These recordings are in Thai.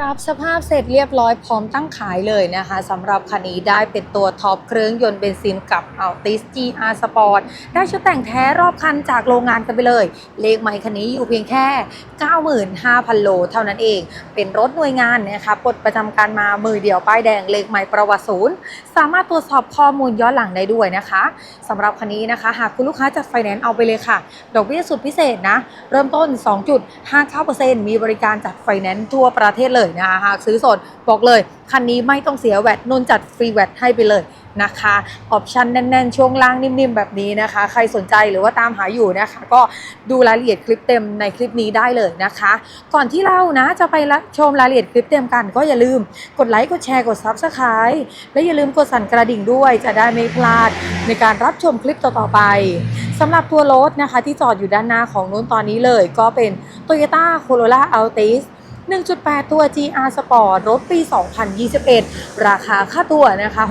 ปรับสภาพเสร็จเรียบร้อยพร้อมตั้งขายเลยนะคะสำหรับคันนี้ได้เป็นตัวท็อปเครื่องยนต์เบนซินกับ Altis GR Sport ได้ชุดแต่งแท้รอบคันจากโรงงานกันไปเลย เลขไมค์คันนี้อยู่เพียงแค่ 95,000 โลเท่านั้นเอง เป็นรถหน่วยงานนะคะปลดประจำการมามือเดียวป้ายแดงเลขไมค์ประวัติศูนย์ สามารถตรวจสอบข้อมูลย้อนหลังได้ด้วยนะคะสำหรับคันนี้นะคะ หากคุณลูกค้าจัดไฟแนนซ์เอาไปเลยค่ะ ดอกเบี้ยสุดพิเศษนะเริ่มต้น 2.59%มีบริการจัดไฟแนนซ์ทั่วประเทศเลยนะคะหากซื้อสดบอกเลย คันนี้ไม่ต้องเสียแวดนุ่นจัดฟรีแวดให้ไปเลยนะคะออปชันแน่น ๆ ช่วงล่างนิ่มๆ แบบนี้นะคะ ใครสนใจหรือว่าตามหาอยู่นะคะ ก็ดูรายละเอียดคลิปเต็มในคลิปนี้ได้เลยนะคะ ก่อนที่เรานะจะไปรับชมรายละเอียดคลิปเต็มกัน ก็อย่าลืมกดไลค์กดแชร์กด Subscribe และอย่าลืมกดสั่นกระดิ่งด้วยจะได้ไม่พลาดในการรับชมคลิปต่อๆไปสำหรับตัวรถนะคะที่จอดอยู่ด้านหน้าของนู้นตอนนี้เลย ก็เป็น Toyota Corolla Altis 1.8 ตัว GR Sport รถปี 2021 ราคาค่าตัวนะคะ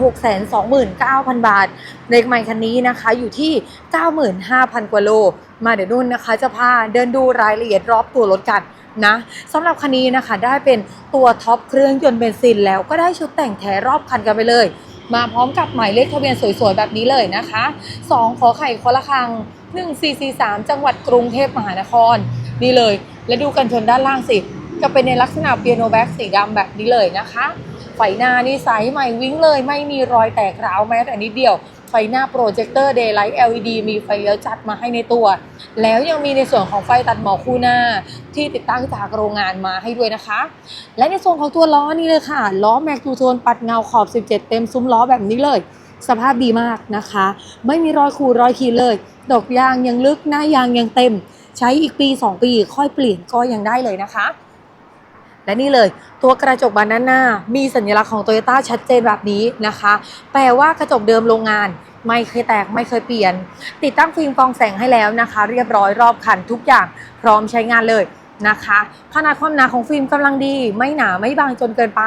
629,000 บาทเลขใหม่คันนี้นะคะอยู่ที่ 95,000 กว่าโล มาเดี๋ยวนุ่นนะคะ จะพาเดินดูรายละเอียดรอบตัวรถกันนะสำหรับคันนี้นะคะได้เป็นตัวท็อปเครื่องยนต์เบนซินแล้วก็ได้ชุดแต่งแท้รอบคันกันไปเลย มาพร้อมกับหมายเลขทะเบียนสวยๆ แบบนี้เลยนะคะ 2 ขอไข่คอละคัง 1443 จังหวัดกรุงเทพมหานคร นี่เลย และดูกันชนด้านล่างสิ จะเป็นในลักษณะเปียโนแบ็กสีดำแบบนี้เลยนะคะ ไฟหน้านี่ใสใหม่วิ่งเลย ไม่มีรอยแตกร้าวแม้แต่นิดเดียว ไฟหน้าโปรเจคเตอร์เดย์ไลท์ LED มีไฟเลี้ยวจัดมาให้ในตัว แล้วยังมีในส่วนของไฟตัดหมอกคู่หน้าที่ติดตั้งจากโรงงานมาให้ด้วยนะคะ และในส่วนของตัวล้อนี่เลยค่ะ ล้อแม็กทูโทนปัดเงาขอบ 17 เต็มซุ้มล้อแบบนี้เลย สภาพดีมากนะคะ ไม่มีรอยขูดรอยขีดเลย ดอกยางยังลึกหน้ายางยังเต็ม ใช้อีกปี 2 ปีค่อยเปลี่ยนก็ยังได้เลยนะคะ และนี่เลยตัวกระจกบานด้านหน้า มีสัญลักษณ์ของโตโยต้าชัดเจนแบบนี้นะคะ แปลว่ากระจกเดิมโรงงานไม่เคยแตกไม่เคยเปลี่ยน ติดตั้งฟิล์มฟองแสงให้แล้วนะคะ เรียบร้อยรอบคันทุกอย่างพร้อมใช้งานเลย นะคะขนาดความหนาของฟิล์มกำลังดี ไม่หนาไม่บางจนเกินไป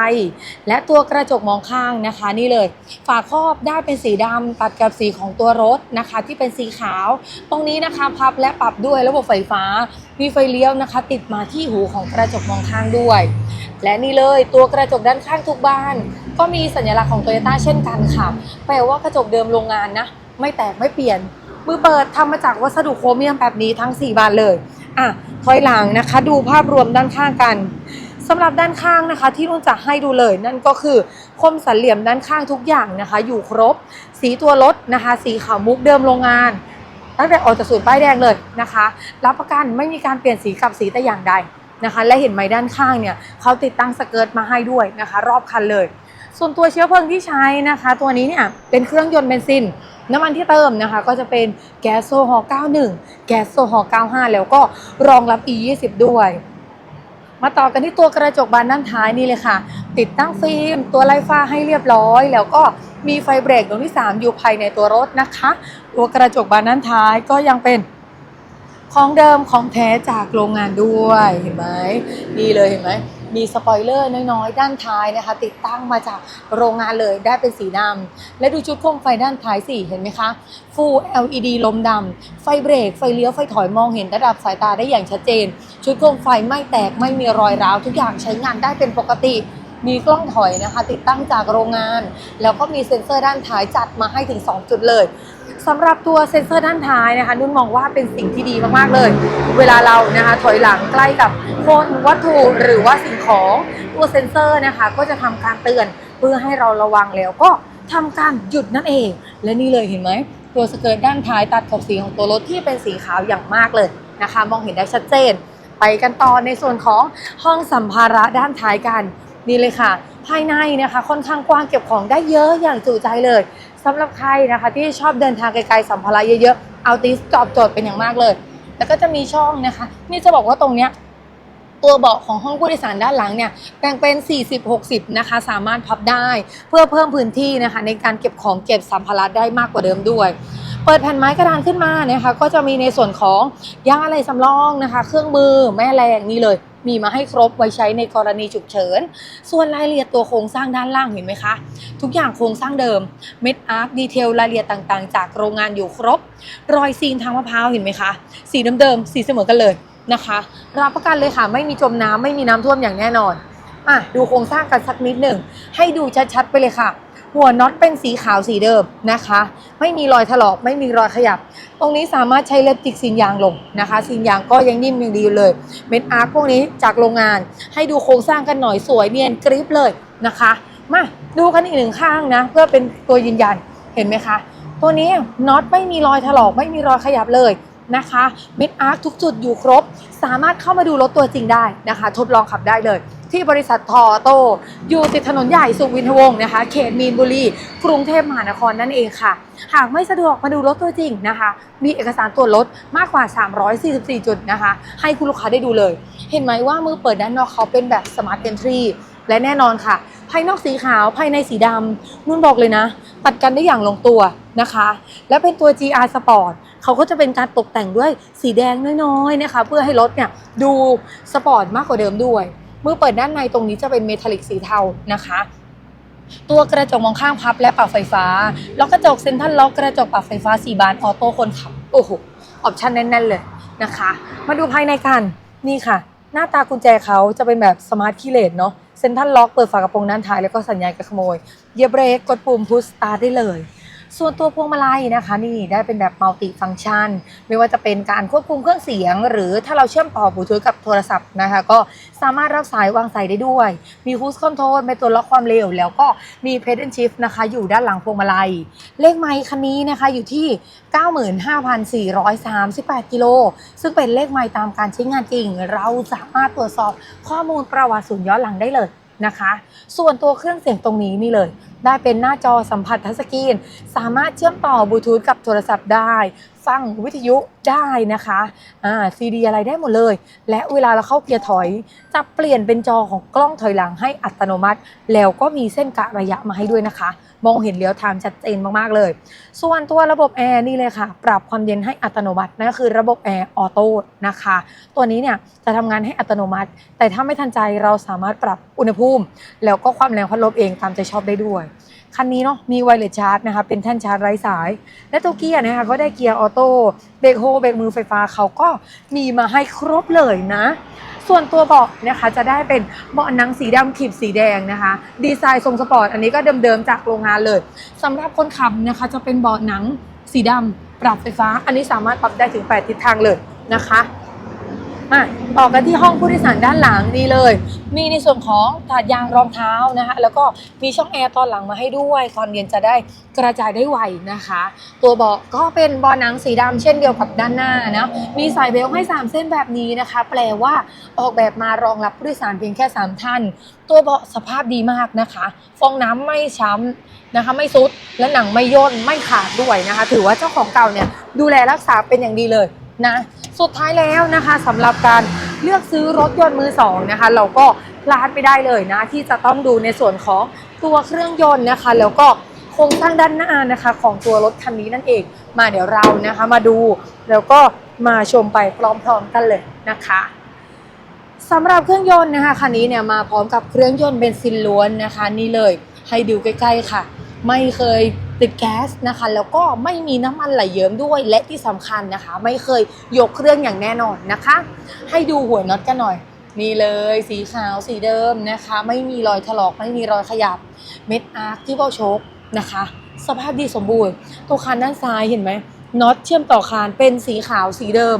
และตัวกระจกมองข้างนะคะ นี่เลย ฝาครอบได้เป็นสีดำตัดกับสีของตัวรถนะคะ ที่เป็นสีขาว ตรงนี้นะคะพับและปรับด้วยระบบไฟฟ้า มีไฟเลี้ยวนะคะ ติดมาที่หูของกระจกมองข้างด้วย และนี่เลยตัวกระจกด้านข้างทุกบ้าน ก็มีสัญลักษณ์ของโตโยต้าเช่นกันค่ะแปลว่ากระจกเดิมโรงงานนะไม่แตกไม่เปลี่ยนมือเปิดทำมาจากวัสดุโครเมียมแบบนี้ทั้ง 4 บานเลย อะถอยหลังนะคะ ดูภาพรวมด้านข้างกันสำหรับด้านข้างนะคะ ที่นุ่นจะให้ดูเลย นั่นก็คือคมสันเหลี่ยมด้านข้างทุกอย่างนะคะ อยู่ครบ สีตัวรถนะคะ สีขาวมุกเดิมโรงงานตั้งแต่ออกจากศูนย์ป้ายแดงเลยนะคะ รับประกันไม่มีการเปลี่ยนสีกับสีแต่อย่างใดนะคะ และเห็นไหมด้านข้างเนี่ยเขาติดตั้งสเกิร์ตมาให้ด้วยนะคะ รอบคันเลย ส่วนตัวเชื้อเพลิงที่ใช้นะคะ ตัวนี้เนี่ยเป็นเครื่องยนต์เบนซิน น้ำมันที่เติมนะคะ ก็จะเป็นแก๊สโซฮอล์91 แก๊สโซฮอล์95 แล้วก็รองรับ E20 ด้วย มาต่อกันที่ตัวกระจกบานด้านท้ายนี่เลยค่ะ ติดตั้งฟิล์ม ตัวไล่ฟ้าให้เรียบร้อย แล้วก็มีไฟเบรกดวงที่ 3 อยู่ภายในตัวรถนะคะ ตัวกระจกบานด้านท้ายก็ยังเป็นของเดิมของแท้จากโรงงานด้วยเห็นไหมนี่เลยเห็นไหม มีสปอยเลอร์น้อยๆ ด้านท้ายนะคะ ติดตั้งมาจากโรงงานเลยได้เป็นสีดำและดูชุดโคมไฟด้านท้ายสิเห็นไหมคะ Full LED ลมดำไฟเบรก ไฟเลี้ยว ไฟถอยมองเห็นระดับสายตาได้อย่างชัดเจน ชุดโคมไฟไม่แตกไม่มีรอยร้าว ทุกอย่างใช้งานได้เป็นปกติมีกล้องถอยนะคะ ติดตั้งจากโรงงาน แล้วก็มีเซ็นเซอร์ด้านท้ายจัดมาให้ถึง 2 จุดเลย สำหรับตัวเซ็นเซอร์ด้านท้ายนะคะ นุ่นมองว่าเป็นสิ่งที่ดีมากๆเลย เวลาเรานะคะถอยหลังใกล้กับคนวัตถุหรือว่าสิ่งของตัวเซ็นเซอร์นะคะ ก็จะทำการเตือนเพื่อให้เราระวังแล้วก็ทำการหยุดนั่นเอง และนี่เลยเห็นไหมตัวสเกิร์ตด้านท้ายตัดกับสีของตัวรถที่เป็นสีขาวอย่างมากเลยนะคะ มองเห็นได้ชัดเจน ไปกันต่อในส่วนของห้องสัมภาระด้านท้ายกันนี่เลยค่ะ ภายในนะคะค่อนข้างกว้างเก็บของได้เยอะอย่างจุใจเลยสำหรับใครนะคะที่ชอบเดินทางไกลๆสัมภาระเยอะๆเอาติสตอบโจทย์เป็นอย่างมากเลย แล้วก็จะมีช่องนะคะ นี่จะบอกว่าตรงเนี้ยตัวเบาะของห้องผู้โดยสารด้านหลังเนี่ยแบ่งเป็น 40-60 นะคะ สามารถพับได้ เพื่อเพิ่มพื้นที่นะคะ ในการเก็บของเก็บสัมภาระได้มากกว่าเดิมด้วย เปิดแผ่นไม้กระดานขึ้นมานะคะ ก็จะมีในส่วนของยางอะไหล่สำรองนะคะ เครื่องมือแม่แรงนี่เลย มีมาให้ครบไว้ใช้ในกรณีฉุกเฉิน ส่วนรายละเอียดตัวโครงสร้างด้านล่างเห็นไหมคะ ทุกอย่างโครงสร้างเดิม เม็ดอาร์คดีเทลรายละเอียดต่างๆ จากโรงงานอยู่ครบ รอยซีนทางมะพร้าวเห็นไหมคะ สีเดิมๆสีเสมอกันเลยนะคะรับประกันเลยค่ะ ไม่มีจมน้ำไม่มีน้ำท่วมอย่างแน่นอนอะดูโครงสร้างกันสักนิดหนึ่งให้ดูชัดๆไปเลยค่ะ หัวน็อตเป็นสีขาวสีเดิมนะคะ ไม่มีรอยถลอกไม่มีรอยขยับ ตรงนี้สามารถใช้เล็บจิกซีนยางลงนะคะซีนยางก็ยังนิ่มยังดีอยู่เลยเม็ดอาร์คพวกนี้จากโรงงาน ให้ดูโครงสร้างกันหน่อยสวยเนียนกริบเลยนะคะมาดูกันอีกหนึ่งข้างนะ เพื่อเป็นตัวยืนยันเห็นไหมคะ ตัวนี้น็อตไม่มีรอยถลอกไม่มีรอยขยับเลยนะคะเม็ดอาร์คทุกจุดอยู่ครบ สามารถเข้ามาดูรถตัวจริงได้นะคะ ทดลองขับได้เลย ที่บริษัททอโต อยู่ติดถนนใหญ่สุวินทวงศ์นะคะ เขตมีนบุรี กรุงเทพมหานครนั่นเองค่ะ หากไม่สะดวกมาดูรถตัวจริงนะคะ มีเอกสารตรวจรถมากกว่า 344 จุดนะคะ ให้คุณลูกค้าได้ดูเลย เห็นไหมว่ามือเปิดด้านนอกเขาเป็นแบบ Smart Entry และแน่นอนค่ะ ภายนอกสีขาวภายในสีดำนุ่นบอกเลยนะ ตัดกันได้อย่างลงตัวนะคะ และเป็นตัว GR Sport เขาก็จะเป็นการตกแต่งด้วยสีแดงน้อยๆนะคะ เพื่อให้รถเนี่ยดูสปอร์ตมากกว่าเดิมด้วย มือเปิดด้านในตรงนี้จะเป็นเมทัลลิกสีเทานะคะ ตัวกระจกมองข้างพับและปรับไฟฟ้า ล็อกกระจกเซ็นทรัลล็อกกระจกปรับไฟฟ้า4บานออโต้คนขับ โอ้โห ออปชั่นแน่นๆเลยนะคะ มาดูภายในกันนี่ค่ะ หน้าตากุญแจเขาจะเป็นแบบสมาร์ทคีย์เลสเนาะเซ็นทรัลล็อกเปิดฝากระโปรงด้านท้ายแล้วก็สัญญาณการขโมย เหยียบเบรกกดปุ่มพุชสตาร์ทได้เลย ส่วนตัวพวงมาลัยนะคะ นี่ได้เป็นแบบมัลติฟัง c t ชัน ไม่ว่าจะเป็นการควบคุมเครื่องเสียง หรือถ้าเราเชื่อมต่อบลูทูธกับโทรศัพท์นะคะ ก็สามารถรับสายวางสายได้ด้วย มี Cruise Control เป็นตัวล็อกความเร็ว แล้วก็มี Pedal Shift นะคะ อยู่ด้านหลังพวงมาลัย เลขไมค์คันนี้นะคะอยู่ที่ 95,438 กิโล ซึ่งเป็นเลขไมค์ตามการใช้งานจริง เราสามารถตรวจสอบข้อมูลประวัติศูนย้อนหลังได้เลย นะคะ ส่วนตัวเครื่องเสียงตรงนี้นี่เลย ได้เป็นหน้าจอสัมผัสทัชสกรีน สามารถเชื่อมต่อบลูทูธกับโทรศัพท์ได้ ฟังวิทยุได้นะคะอ่าซีดีอะไรได้หมดเลย และเวลาเราเข้าเกียร์ถอย จะเปลี่ยนเป็นจอของกล้องถอยหลังให้อัตโนมัติ แล้วก็มีเส้นกะระยะมาให้ด้วยนะคะ มองเห็นเลี้ยวทางชัดเจนมากๆเลย ส่วนตัวระบบแอร์นี่เลยค่ะ ปรับความเย็นให้อัตโนมัตินั่นก็คือระบบแอร์ออโต้นะคะ ตัวนี้เนี่ยจะทำงานให้อัตโนมัติ แต่ถ้าไม่ทันใจเราสามารถปรับอุณหภูมิ แล้วก็ความแรงพัดลมเองตามใจชอบได้ด้วยคันนี้เนาะมีไวเลสชาร์จนะคะเป็นแท่นชาร์จไร้สาย และตัวเกียร์นะคะก็ได้เกียร์ออโต้เบรกโฮเบรกมือไฟฟ้าเขาก็มีมาให้ครบเลยนะ ส่วนตัวเบาะนะคะจะได้เป็นเบาะหนังสีดำขีบสีแดงนะคะ ดีไซน์ทรงสปอร์ตอันนี้ก็เดิมๆจากโรงงานเลยสำหรับคนขับนะคะจะเป็นเบาะหนังสีดำปรับไฟฟ้า อันนี้สามารถปรับได้ถึง 8 ทิศทางเลยนะคะ มาต่อกันที่ห้องผู้โดยสารด้านหลังนี่เลย มีในส่วนของถาดยางรองเท้านะคะแล้วก็มีช่องแอร์ตอนหลังมาให้ด้วยความเย็นจะได้กระจายได้ไวนะคะ ตัวเบาะก็เป็นเบาะหนังสีดำเช่นเดียวกับด้านหน้านะมีสายเบลต์ให้ 3 เส้นแบบนี้นะคะ แปลว่าออกแบบมารองรับผู้โดยสารเพียงแค่ 3 ท่าน ตัวเบาะสภาพดีมากนะคะ ฟองน้ำไม่ช้ำนะคะไม่ซุดและหนังไม่ย่นไม่ขาดด้วยนะคะ ถือว่าเจ้าของเก่าเนี่ยดูแลรักษาเป็นอย่างดีเลย นะสุดท้ายแล้วนะคะสำหรับการเลือกซื้อรถยนต์มือสองนะคะเราก็พลาดไม่ได้เลยนะ ที่จะต้องดูในส่วนของตัวเครื่องยนต์นะคะ แล้วก็โครงสร้างด้านหน้านะคะของตัวรถคันนี้นั่นเอง มาเดี๋ยวเรานะคะมาดูแล้วก็มาชมไปพร้อมๆกันเลยนะคะสำหรับเครื่องยนต์นะคะคันนี้เนี่ยมาพร้อมกับเครื่องยนต์เบนซินล้วนนะคะ นี่เลยให้ดูใกล้ๆค่ะ ไม่เคย ติดแก๊สนะคะ แล้วก็ไม่มีน้ำมันไหลเยิ้มด้วยและที่สำคัญนะคะ ไม่เคยยกเครื่องอย่างแน่นอนนะคะ ให้ดูหัวน็อตกันหน่อยนี่เลยสีขาวสีเดิมนะคะ ไม่มีรอยถลอกไม่มีรอยขยับเม็ดอาร์คที่เบ้าโชคนะคะ สภาพดีสมบูรณ์ ตัวคานด้านซ้ายเห็นไหมน็อตเชื่อมต่อคานเป็นสีขาวสีเดิม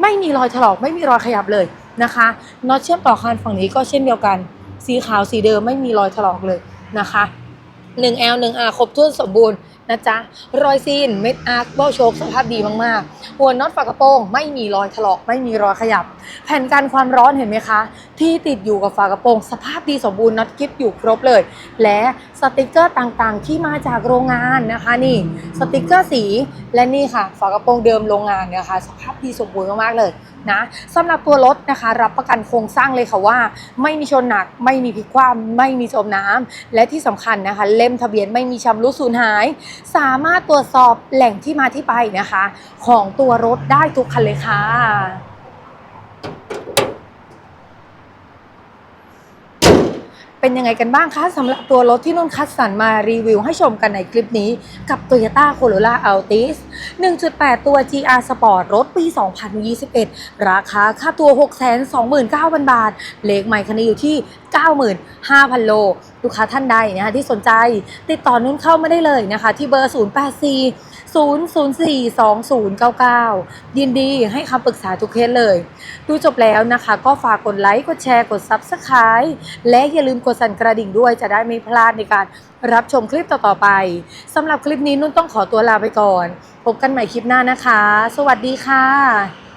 ไม่มีรอยถลอกไม่มีรอยขยับเลยนะคะน็อตเชื่อมต่อคานฝั่งนี้ก็เช่นเดียวกัน สีขาวสีเดิมไม่มีรอยถลอกเลยนะคะ 1L 1R ครบถ้วนสมบูรณ์นะจ๊ะ รอยซีนเม็ดอาร์คเบ้าโชคสภาพดีมากๆหัวน็อตฝากระโปรง ไม่มีรอยถลอก ไม่มีรอยขยับ แผ่นกันความร้อนเห็นไหมคะ ที่ติดอยู่กับฝากระโปรง สภาพดีสมบูรณ์น็อตกิฟอยู่ครบเลย และสติกเกอร์ต่างๆ ที่มาจากโรงงานนะคะนี่สติกเกอร์สีและนี่ค่ะ ฝากระโปรงเดิมโรงงานเนี่ยค่ะสภาพดีสมบูรณ์มากๆเลยนะสำหรับตัวรถนะคะ รับประกันโครงสร้างเลยค่ะว่า ไม่มีชนหนักไม่มีพลิกคว่ำไม่มีจมน้ำและที่สำคัญนะคะ เล่มทะเบียนไม่มีชำรุดสูญหาย สามารถตรวจสอบแหล่งที่มาที่ไปนะคะ ของตัวรถได้ทุกคันเลยค่ะ เป็นยังไงกันบ้างคะสำหรับตัวรถที่นุ่นคัดสรรมารีวิวให้ชมกันในคลิปนี้กับ Toyota Corolla Altis 1.8 ตัว GR Sport รถปี 2021 ราคาค่าตัว 629,000 บาท เลขใหม่คันนี้อยู่ที่ 95,000 โล ลูกค้าท่านใดนะคะที่สนใจ ติดต่อนุ่นเข้ามาได้เลยนะคะ ที่เบอร์ 084 004 2099 ยินดีให้คำปรึกษาทุกเคสเลย ดูจบแล้วนะคะ ก็ฝากกดไลค์ กดแชร์ กด Subscribe และอย่าลืมกดสั่นกระดิ่งด้วยจะได้ไม่พลาดในการรับชมคลิปต่อ ๆ ไปสำหรับคลิปนี้นุ่นต้องขอตัวลาไปก่อน พบกันใหม่คลิปหน้านะคะ สวัสดีค่ะ